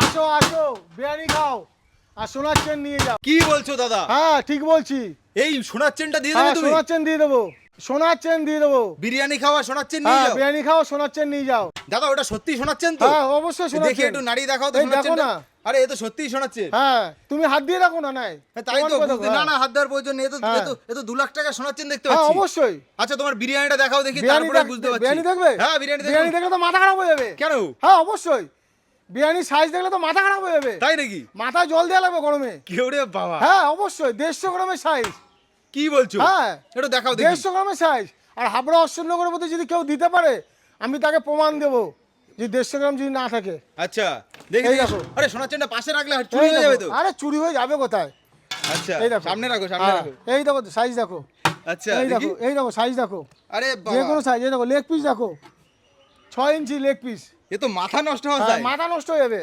আসো আসো বিরিয়ানি খাও। আর সোনার চেন নিয়ে যাও। কি বলছো দাদা? হ্যাঁ ঠিক বলছি। এই সোনার চেনটা দিয়ে দেবে হ্যাঁ তুমি? সোনার চেন দিয়ে দেবো। সোনার চেন দিয়ে দেবো। বিরিয়ানি খাওয়া সোনার চেন নিয়ে হ্যাঁ যাও? বিরিয়ানি খাও সোনার চেন নিয়ে যাও। দাদা ওটা সত্যি সোনার চেন তো? হ্যাঁ অবশ্যই সোনার দেখি একটু নাড়ি দেখাও তো সোনার চেনটা। না। আরে এ তো সত্যিই চেন। হ্যাঁ তুমি হাত দিয়ে রাখো না নাই? হ্যাঁ, তাই তো না হ্যাঁ। না হাত দেওয়ার প্রয়োজন নেই। এ তো হ্যাঁ। এ তো দু লাখ টাকা চেন দেখতে হ্যাঁ পাচ্ছি। অবশ্যই। আচ্ছা তোমার বিরিয়ানিটা দেখাও দেখি তারপরে বুঝতে পারছি। বিরিয়ানি দেখবে? হ্যাঁ বিরিয়ানি বিরিয়ানি দেখো। দেখলে তো মাথা খারাপ হয়ে যাবে। কেন? হ্যাঁ অবশ্যই। বিরিয়ানির সাইজ দেখলে তো মাথা খারাপ হয়ে যাবে। তাই নাকি? মাথায় জল দেওয়া লাগবে গরমে। কেউ রে বাবা। হ্যাঁ অবশ্যই দেড়শো গ্রামের সাইজ কি বলছো? হ্যাঁ একটু দেখাও দেড়শো গ্রামের সাইজ আর হাবড়া অশ্বনগরের মধ্যে যদি কেউ দিতে পারে আমি তাকে প্রমাণ দেবো। যে দেড়শো গ্রাম যদি না থাকে। আচ্ছা দেখি দেখো। আরে সোনার চেনটা পাশে রাখলে চুরি হয়ে যাবে তো? আরে চুরি হয়ে যাবে কোথায়? আচ্ছা এই দেখো। সামনে রাখো সামনে হ্যাঁ, রাখো। এই দেখো সাইজ দেখো। আচ্ছা এই দেখো এই দেখো সাইজ দেখো। আরে যে কোনো সাইজ এই দেখো লেগ পিস দেখো। ছয় ইঞ্চি লেগ পিস এ তো মাথা নষ্ট হয়ে যায়। মাথা নষ্ট হয়ে যাবে।